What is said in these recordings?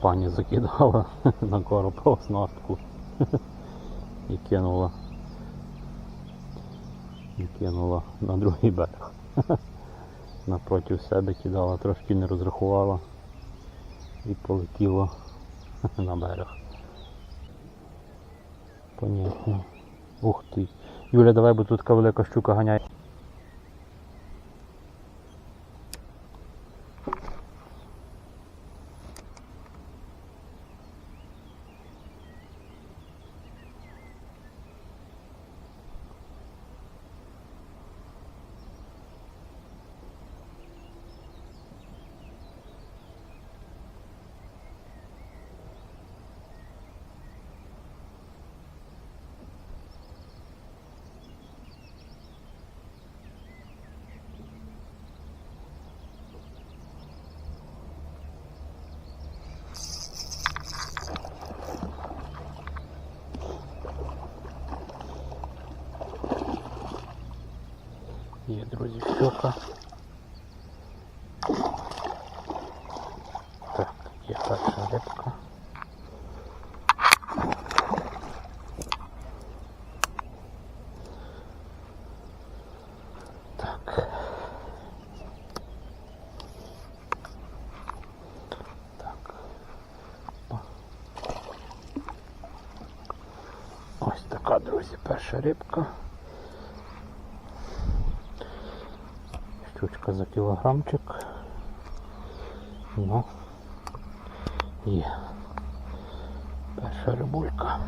пані закидала на короб оснастку і кинула. І кинула на другий берег. Напроти себе кидала, трошки не розрахувала і полетіло на берег. Понятно. Ух ти. Юля, давай, бо тут така велика щука ганяє. Є, друзі, щука. Так, є перша рибка. Так. Так. О. Ось така, друзі, перша рибка. Щучка за кілограмчик. Ну, є. Перша рибулька.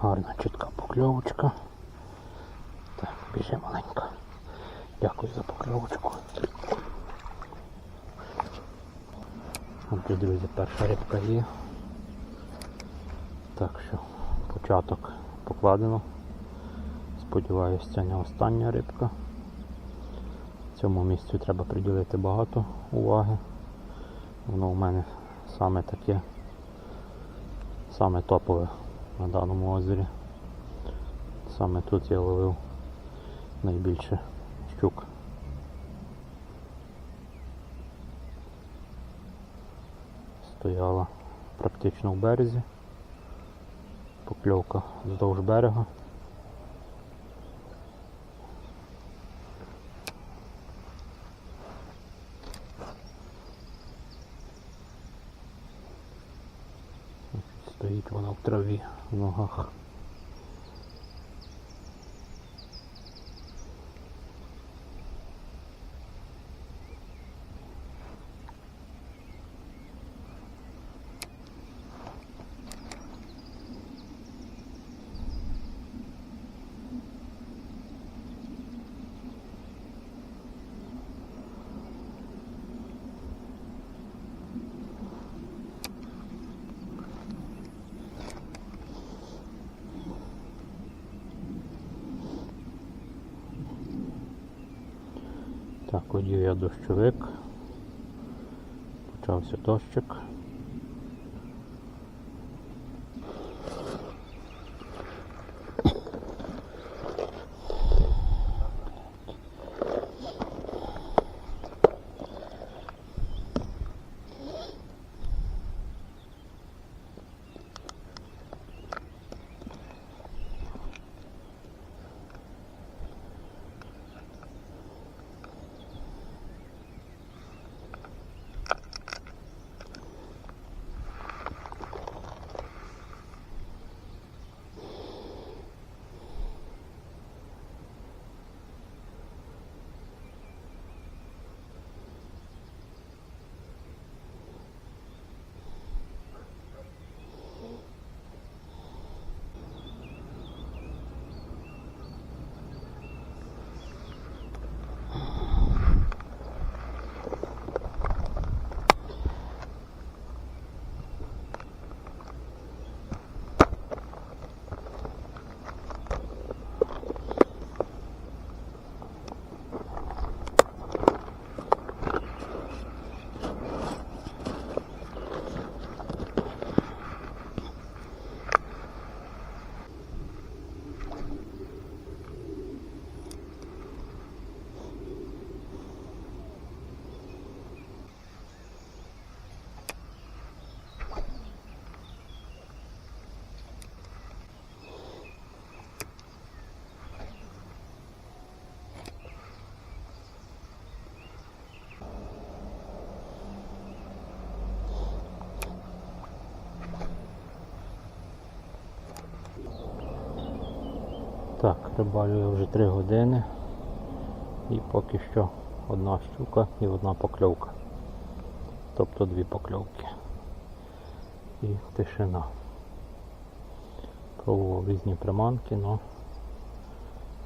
Гарна чітка покльовочка. Біжи маленька. Дякую за покльовочку. Отже, друзі, перша рибка є. Так що початок покладено. Сподіваюся, це не остання рибка. Цьому місцю треба приділити багато уваги. Воно у мене саме таке, саме топове на даному озері. Саме тут я ловив найбільше щук. Стояла практично в березі. Покльовка вздовж берега. Стоїть вона в траві в ногах. Так, одів я дощовик. Почався дощик. Рибалю я вже 3 години. І поки що одна щука і одна покльовка. Тобто дві покльовки. І тишина. Пробував різні приманки, але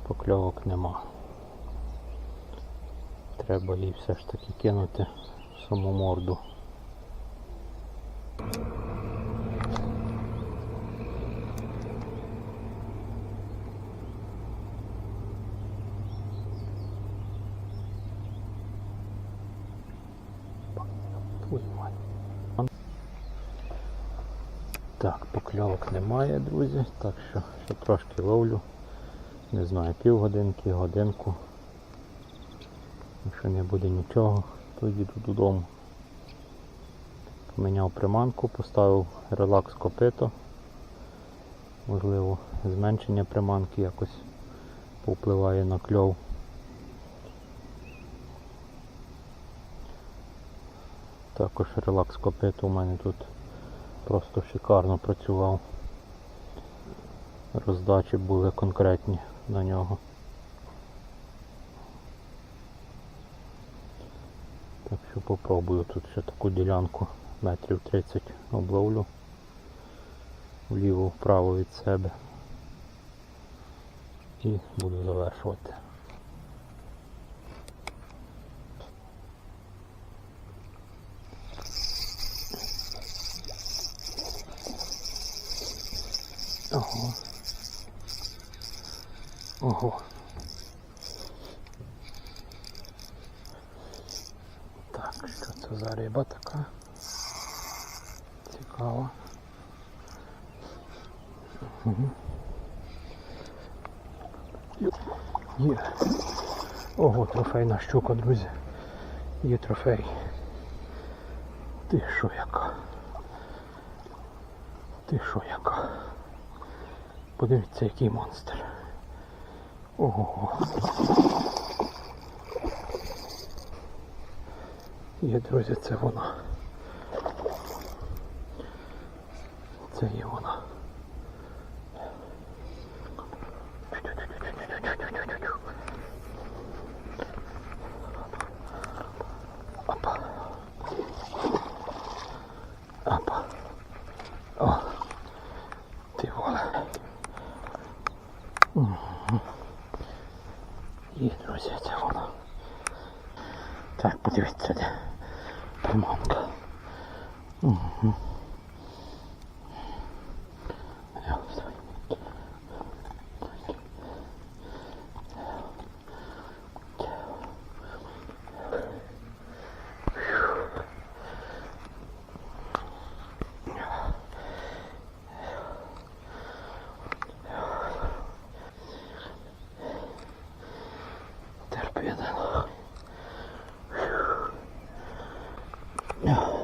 покльовок нема. Треба їй все ж таки кинути саму морду. Твою мать. Так, покльовок немає, друзі, так що ще трошки ловлю. Не знаю, півгодинки, годинку. Якщо не буде нічого, то їду додому. Поміняв приманку, поставив релакс копито. Можливо, зменшення приманки якось повпливає на кльов. Також релакс копито у мене тут просто шикарно працював. Роздачі були конкретні на нього. Так що попробую тут ще таку ділянку метрів 30 обловлю вліво вправо від себе і буду завершувати. Ого. Ого. Так, за риба така? Цікаво. Угу. Є. Ого, трофейна щука, друзі. Є трофей. Ти що яка? Ти що яка? Подивіться, який монстр. Ого. Є, друзі, це вона. Це є вона. Опа. Опа. О. Ти воле. І, друзі, це воно. Так, подивіться, де приманка. Угу. Терпіти. Ти що яка?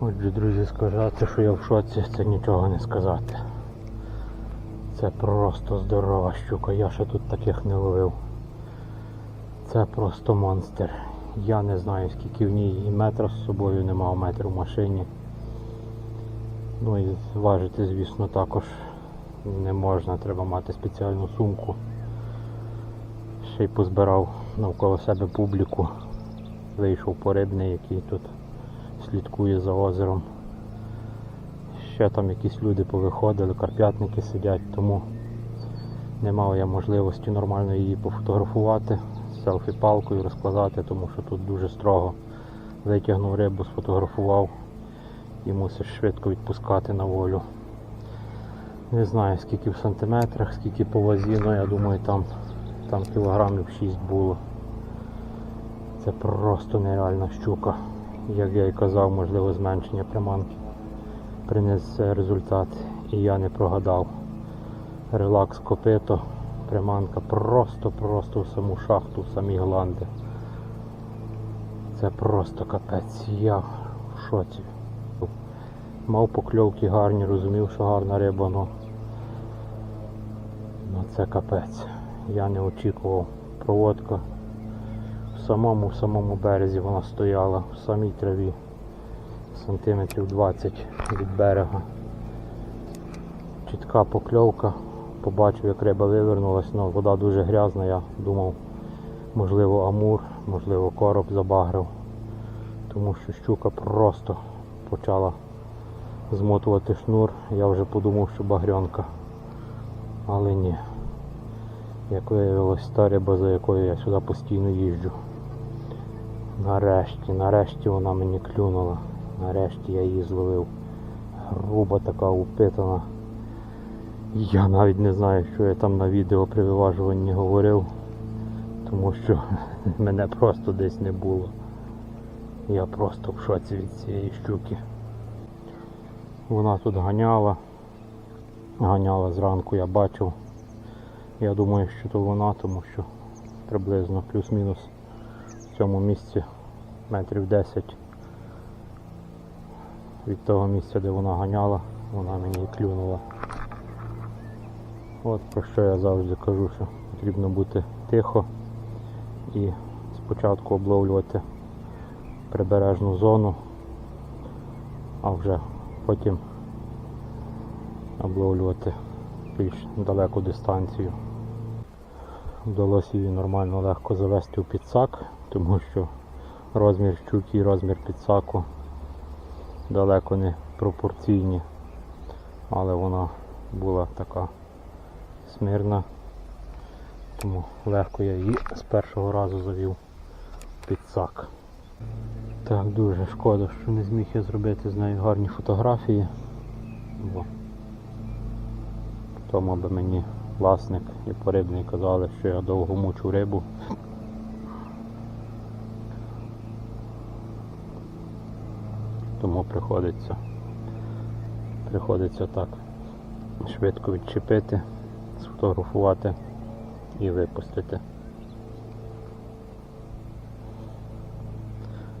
Отже, друзі, сказати, що я в шоці, це нічого не сказати. Це просто здорова щука, я ще тут таких не ловив. Це просто монстр. Я не знаю скільки в ній і метра з собою не мав метр в машині. Ну і важити, звісно, також не можна, треба мати спеціальну сумку. Ще й позбирав навколо себе публіку. Вийшов по рибний, який тут слідкує за озером. Ще там якісь люди повиходили, карп'ятники сидять, тому не мав я можливості нормально її пофотографувати селфі-палкою розкладати, тому що тут дуже строго витягнув рибу, сфотографував і мусиш швидко відпускати на волю. Не знаю скільки в сантиметрах, скільки по вазі, але я думаю там, там кілограмів 6 було. Це просто нереальна щука. Як я і казав, можливо зменшення приманки принесе результат. І я не прогадав. Релакс копито, приманка просто-просто в саму шахту, в самі гланди. Це просто капець. Я в шоці. Мав покльовки гарні, розумів, що гарна риба, но, ну це капець. Я не очікував. Проводка в самому в самому березі вона стояла, в самій траві, сантиметрів 20 від берега. Чітка покльовка. Побачив, як риба вивернулась, але вода дуже грязна, я думав, можливо амур, можливо короб забагрив. Тому що щука просто почала змотувати шнур. Я вже подумав, що багрьонка. Але ні. Як виявилось, та риба, за якою я сюди постійно їжджу. Нарешті, нарешті вона мені клюнула. Нарешті я її зловив. Груба така упитана. Я навіть не знаю, що я там на відео при виважуванні говорив, тому що мене просто десь не було. Я просто в шоці від цієї щуки. Вона тут ганяла. Ганяла зранку, я бачив. Я думаю, що то вона, тому що приблизно плюс-мінус в цьому місці метрів 10 від того місця, де вона ганяла, вона мені клюнула. От про що я завжди кажу, що потрібно бути тихо і спочатку обловлювати прибережну зону, а вже потім обловлювати більш далеку дистанцію. Вдалося її нормально легко завести в підсак, тому що розмір щуки і розмір підсаку далеко не пропорційні, але вона була така смирна, тому легко я її з першого разу завів в підсак. Так, дуже шкода, що не зміг я зробити з нею гарні фотографії. Бо тому би мені власник і порибний казали, що я довго мучу рибу. Тому приходиться приходиться так швидко відчепити, сфотографувати і випустити.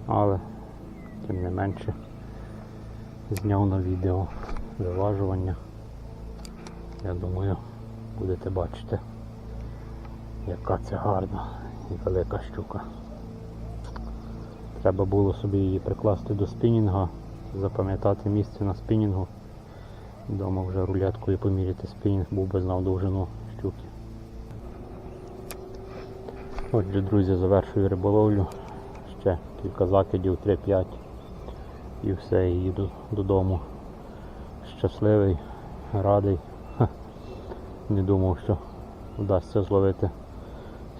Але тим не менше зняв на відео виважування. Я думаю, будете бачити, яка це гарна і велика щука. Треба було собі її прикласти до спінінга, запам'ятати місце на спінінгу. Дома вже рулеткою поміряти спінінг, був би знав довжину щуки. Отже, друзі, завершую риболовлю. Ще кілька закидів, 3-5 і все, і їду додому. Щасливий, радий. Ха. Не думав, що вдасться зловити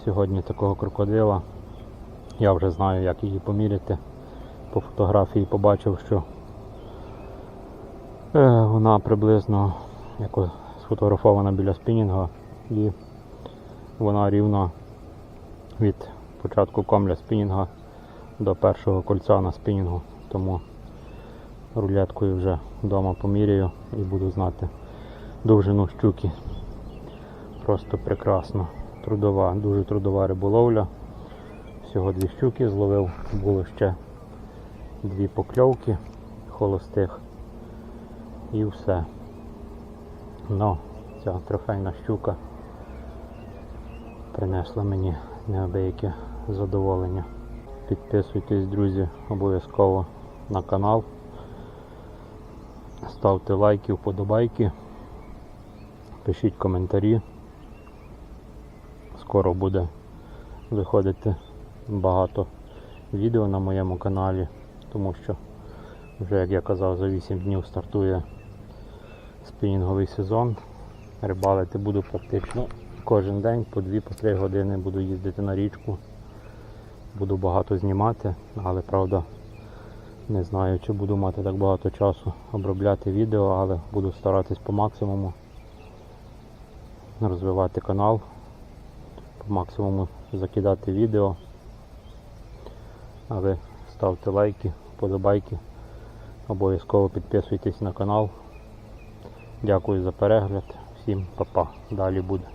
сьогодні такого крокодила. Я вже знаю, як її поміряти. По фотографії побачив, що вона приблизно як о- сфотографована біля спінінга і вона рівно від початку комля спінінга до першого кольця на спінінгу. Тому рулеткою вже вдома поміряю і буду знати довжину щуки. Просто прекрасно. Трудова, дуже трудова риболовля. Всього дві щуки зловив, було ще дві покльовки холостих і все. Ну, ця трофейна щука принесла мені неабияке задоволення. Підписуйтесь, друзі, обов'язково на канал. Ставте лайки, вподобайки, пишіть коментарі. Скоро буде виходити багато відео на моєму каналі, тому що вже, як я казав, за 8 днів стартує спінінговий сезон. Рибалити буду практично кожен день, по 2-3 години буду їздити на річку. Буду багато знімати, але правда не знаю, чи буду мати так багато часу обробляти відео, але буду старатись по максимуму розвивати канал, по максимуму закидати відео. А ви ставте лайки, вподобайки, обов'язково підписуйтесь на канал. Дякую за перегляд. Всім па-па. Далі буде.